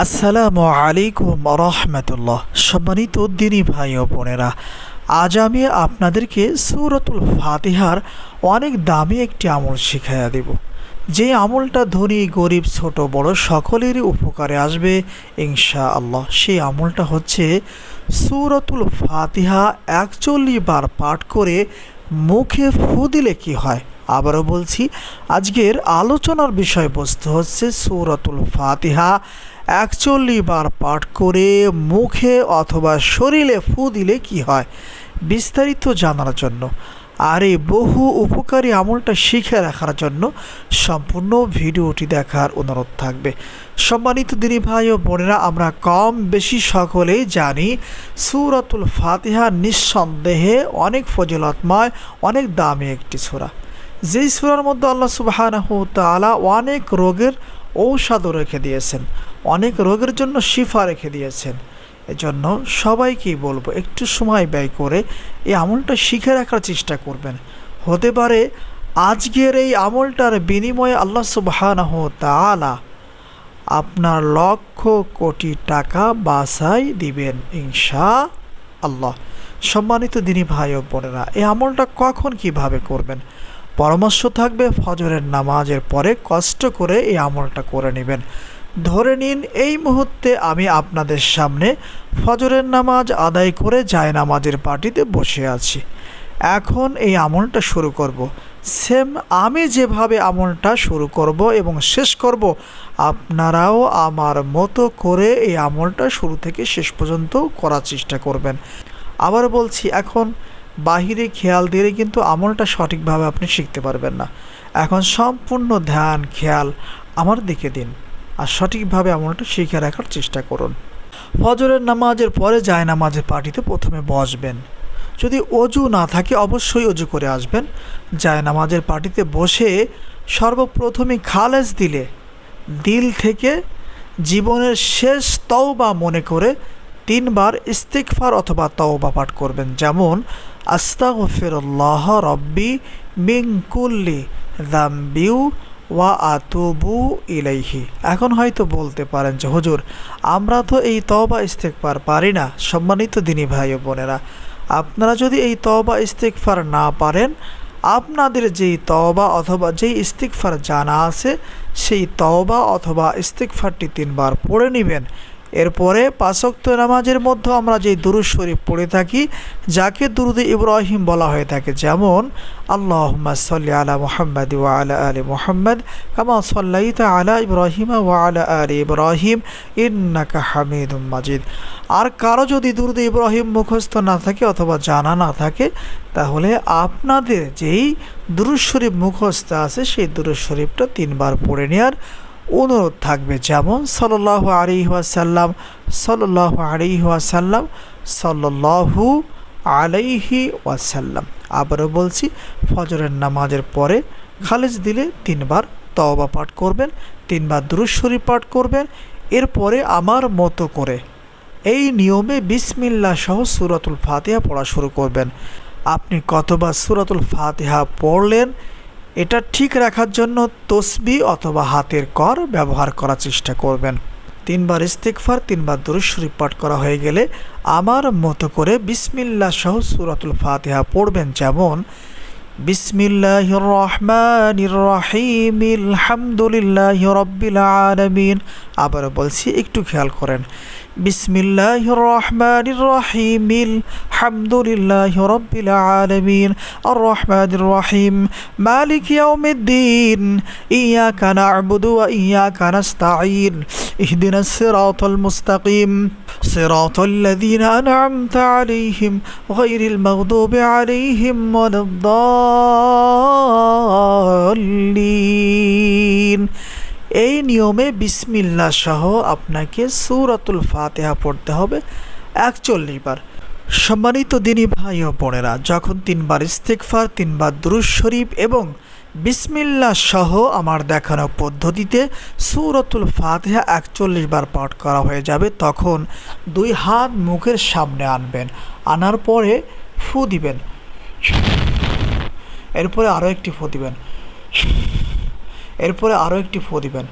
আসসালামু আলাইকুম রহমতুল্লাহ। সম্মানিত দিনী ভাই ও বোনেরা, আজ আমি আপনাদেরকে সূরাতুল ফাতিহার অনেক দামি একটি আমল শিখাইয়া দেব। যে আমলটা ধনী, গরিব, ছোট, বড় সকলেরই উপকারে আসবে ইনশা আল্লাহ সেই আমলটা হচ্ছে সূরাতুল ফাতিহা একচল্লিশ বার পাঠ করে মুখে ফু দিলে কী হয়? আবারও বলছি, আজকের আলোচনার বিষয়বস্তু হচ্ছে সূরাতুল ফাতিহা। একচল্লিশ বার পাঠ করে মুখে অথবা শরীরে ফু দিলে কি হয়, বিস্তারিত জানার জন্য আর এই বহু উপকারী আমলটা শিখে রাখার জন্য সম্পূর্ণ ভিডিওটি দেখার অনুরোধ থাকবে। সম্মানিত দিনী ভাই ও বোনেরা, আমরা কম বেশি সকলেই জানি সুরাতুল ফাতিহা নিঃসন্দেহে অনেক ফজিলতময়, অনেক দামি একটি সূরা। যেই সূরার মধ্যে আল্লাহ সুবহানাহু তাআলা অনেক রোগের ঔষধও রেখে দিয়েছেন, অনেক রোগের জন্য শিফা রেখে দিয়েছেন। এজন্য সবাইকেই বলব, একটু সময় ব্যয় করে এই আমলটা শিখে রাখার চেষ্টা করবেন। হতে পারে আজকের এই আমলটার বিনিময়ে আল্লাহ সুবহানাহু তাআলা আপনার লক্ষ কোটি টাকা বাসাই দিবেন ইনশা আল্লাহ সম্মানিত দিনী ভাই ও বোনেরা, এই আমলটা কখন কীভাবে করবেন? পরামর্শ থাকবে, ফজরের নামাজের পরে কষ্ট করে এই আমলটা করে নেবেন। ধরে নিন, এই মুহূর্তে আমি আপনাদের সামনে ফজরের নামাজ আদায় করে যায় নামাজের পার্টিতে বসে আছি। এখন এই আমলটা শুরু করব। সেম আমি যেভাবে আমলটা শুরু করব এবং শেষ করব, আপনারাও আমার মতো করে এই আমলটা শুরু থেকে শেষ পর্যন্ত করার চেষ্টা করবেন। আবার বলছি, এখন বাহিরে খেয়াল দিলে কিন্তু আমলটা সঠিকভাবে আপনি শিখতে পারবেন না। এখন সম্পূর্ণ ধ্যান, খেয়াল আমার দিকে দিন আর সঠিকভাবে আমলটা শিখে রাখার চেষ্টা করুন। ফজরের নামাজের পরে যায় নামাজের পার্টিতে প্রথমে বসবেন। যদি অজু না থাকে অবশ্যই অজু করে আসবেন। যায় নামাজের পার্টিতে বসে সর্বপ্রথমে খালেজ দিলে দিল থেকে জীবনের শেষ তওবা মনে করে তিনবার ইস্তিকফার অথবা তওবা পাঠ করবেন। যেমন আস্তাগফিরুল্লাহ রব্বি মিন কুল্লি দাম্বিউ ওয়া আতুবু ইলাইহি। এখন হয়তো বলতে পারেন যে, হুজুর, আমরা তো এই তওবা ইস্তেকফার পারি না। সম্মানিত দিনী ভাই ও বোনেরা, আপনারা যদি এই তওবা ইস্তেকফার না পারেন, আপনাদের যেই তওবা অথবা যেই ইস্তিকফার জানা আছে, সেই তওবা অথবা ইস্তিকফারটি তিনবার পড়ে নেবেন। এরপরে পাঁচক্ত নামাজের মধ্যে আমরা যে দুরুদ শরীফ পড়ে থাকি, যাকে দুরুদ ইব্রাহিম বলা হয়ে থাকে, যেমন আল্লাহ সাল্লি আলা মোহাম্মদ ওয়া আলা আলী মোহাম্মদ কামা সাল্লাইতা আলা ইব্রাহিম ওয়া আলা আলী ইব্রাহিম ইন্নাকা হামিদুম মাজিদ। আর কারও যদি দুরুদ ইব্রাহিম মুখস্থ না থাকে অথবা জানা না থাকে, তাহলে আপনাদের যেই দুরুদ শরীফ মুখস্থ আছে, সেই দুরুদ শরীফটা তিনবার পড়ে নেওয়ার অনুরোধ থাকবে। যেমন সল্লাহ আলী ওয়াসাল্লাম সল্লাহ আলী ওয়াসাল্লাম সল্লাহু আলাইহি ওয়াসাল্লাম। আবারও বলছি, ফজরের নামাজের পরে খালেজ দিলে তিনবার তওবা পাঠ করবেন, তিনবার দুরুশ্বরী পাঠ করবেন। এরপরে আমার মতো করে এই নিয়মে বিসমিল্লা সহ সুরাতুল ফাতিহা পড়া শুরু করবেন। আপনি কতবার সুরাতুল ফাতিহা পড়লেন এটা ঠিক রাখার জন্য তসবি অথবা হাতের কর ব্যবহার করার চেষ্টা করবেন। তিনবার ইস্তেকফার তিনবার দুরুশরীফ পাঠ করা হয়ে গেলে আমার মতো করে বিসমিল্লা সহ সুরাতুল ফাতিহা পড়বেন যেমন বিসমিল্লাহ রহমান রহিম আলহামদুলিল্লাহ রব্বিল আলমিন। আবার বলছি, একটু খেয়াল করেন। বিসমিল্লাহ রহমান রহিম আলহামদুলিল্লাহ রব্বিল আলমিন। আর রহমান রহিম মালিক ইয়াউমিদ্দিন। ইয়া কানা আবুদু ইয়া কানাস্তাইন ইহদিন সিরাতাল মুস্তাকিম। صراط الذين أنعمت عليهم غير المغضوب عليهم ولا الضالين এই নিয়মে বিসমিল্লা সহ আপনাকে সুরাতুল ফাতেহা পড়তে হবে একচল্লিশ বার সম্মানিত দিনী ভাই ও বোনেরা যখন তিনবার ইস্তেকফার তিনবার দুরুজ শরীফ এবং বিসমিল্লা সহ আমার দেখানো পদ্ধতিতে সুরতুল ফাতিহা একচল্লিশ বার পাঠ করা হয়ে যাবে, তখন দুই হাত মুখের সামনে আনবেন, আনার পরে ফু দিবেন। এরপরে আরও একটি ফু দিবেন। এরপরে আরও একটি ফু দিবেন।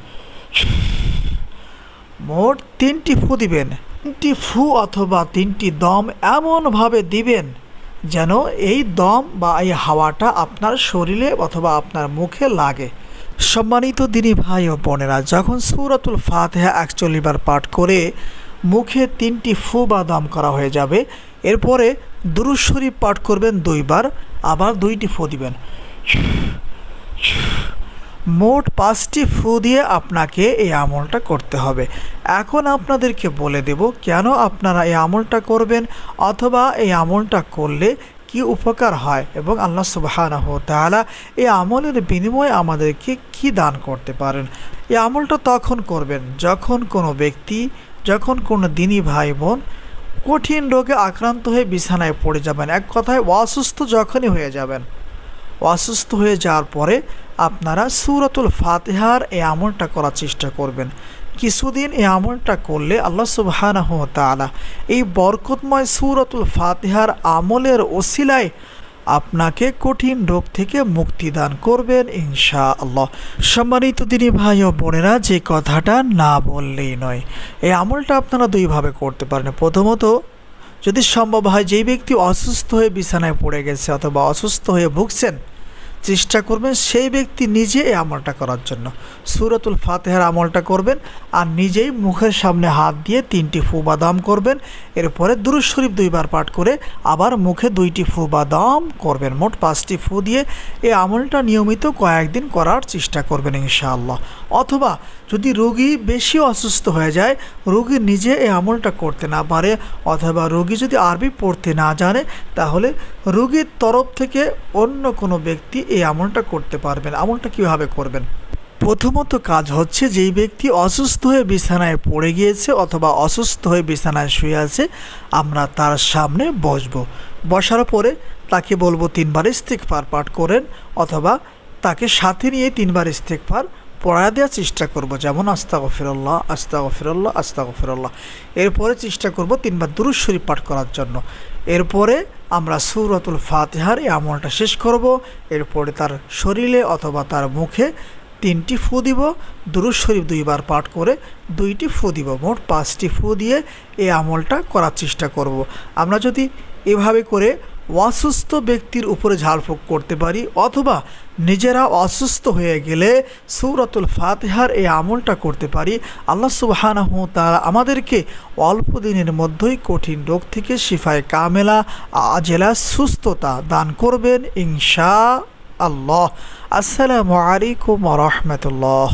মোট তিনটি ফু দিবেন। তিনটি ফু অথবা তিনটি দম এমনভাবে দিবেন যেন এই দম বা এই হাওয়াটা আপনার শরীরে অথবা আপনার মুখে লাগে। সম্মানিত দিনী ভাই ও বোনেরা, যখন সুরাতুল ফাতেহা একচল্লিশ বার পাঠ করে মুখে তিনটি ফু বা দম করা হয়ে যাবে, এরপরে দুরুশ্বরী পাঠ করবেন দুইবার, আবার দুইটি ফু দিবেন। মোট পাঁচটি ফু দিয়ে আপনাকে এই আমলটা করতে হবে। এখন আপনাদেরকে বলে দেব, কেন আপনারা এই আমলটা করবেন অথবা এই আমলটা করলে কি উপকার হয় এবং আল্লাহ সুবাহানাহ তাআলা এই আমলের বিনিময়ে আমাদেরকে কি দান করতে পারেন। এই আমলটা তখন করবেন যখন কোনো ব্যক্তি, যখন কোনো দিনী ভাই বোন কঠিন রোগে আক্রান্ত হয়ে বিছানায় পড়ে যাবেন। এক কথায় অসুস্থ যখনই হয়ে যাবেন। অসুস্থ হয়ে যাওয়ার পরে আপনারা সুরতুল ফাতেহার এই আমলটা করার চেষ্টা করবেন। কিছুদিন এই আমলটা করলে আল্লাহ সুবহানাহ তাআলা এই বরকতময় সুরতুল ফাতেহার আমলের ওসিলায় আপনাকে কঠিন রোগ থেকে মুক্তি দান করবেন ইনশা আল্লাহ সম্মানিত দিনী ভাই ও বোনেরা, যে কথাটা না বললেই নয়, এই আমলটা আপনারা দুইভাবে করতে পারেন। প্রথমত, যদি সম্ভব হয় যেই ব্যক্তি অসুস্থ হয়ে বিছানায় পড়ে গেছে অথবা অসুস্থ হয়ে ভুগছেন চেষ্টা করবেন সেই ব্যক্তি নিজে এই আমলটা করার জন্য। সুরতুল ফাতেহার আমলটা করবেন আর নিজেই মুখের সামনে হাত দিয়ে তিনটি ফু বাদাম করবেন। এরপরে দুরুদ শরীফ দুইবার পাঠ করে আবার মুখে দুইটি ফু বাদাম করবেন। মোট পাঁচটি ফু দিয়ে এই আমলটা নিয়মিত কয়েকদিন করার চেষ্টা করবেন ইনশাআল্লাহ। অথবা যদি রোগী বেশি অসুস্থ হয়ে যায়, রোগী নিজে এই আমলটা করতে না পারে, অথবা রোগী যদি আরবি পড়তে না জানে, তাহলে রোগীর তরফ থেকে অন্য কোনো ব্যক্তি এই আমলটা করতে পারবেন আমলটা কীভাবে করবেন? প্রথমত কাজ হচ্ছে যেই ব্যক্তি অসুস্থ হয়ে বিছানায় পড়ে গিয়েছে অথবা অসুস্থ হয়ে বিছানায় শুয়ে আছে, আমরা তার সামনে বসবো। বসার পরে তাকে বলব তিনবার ইস্তেকফার পাঠ করেন অথবা তাকে সাথে নিয়ে তিনবার ইস্তেকফার পড়া দেওয়ার চেষ্টা করব, যেমন আস্তা গফিরল্লাহ আস্তা গফিরল্লাহ আস্তা গফিরল্লাহ এরপরে চেষ্টা করব তিনবার দুরুদ শরীফ পাঠ করার জন্য। এরপরে আমরা সুরতুল ফাতেহার এই আমলটা শেষ করব, এরপরে তার শরীরে অথবা তার মুখে তিনটি ফু দিব দুরুজ শরীফ দুইবার পাঠ করে দুইটি ফু দিব, মোট পাঁচটি ফু দিয়ে এই আমলটা করার চেষ্টা করব। আমরা যদি এভাবে করে অসুস্থ ব্যক্তির উপরে ঝাড়ফুঁক করতে পারি অথবা নিজেরা অসুস্থ হয়ে গেলে সৌরতুল ফাতেহার এই আমলটা করতে পারি। আল্লাহ সুবাহানাহ তারা আমাদেরকে অল্প দিনের মধ্যেই কঠিন রোগ থেকে শিফায় কামেলা, আজেলা, সুস্থতা দান করবেন ইনশা আল্লাহ আসসালামু আলাইকুম রহমতুল্লাহ।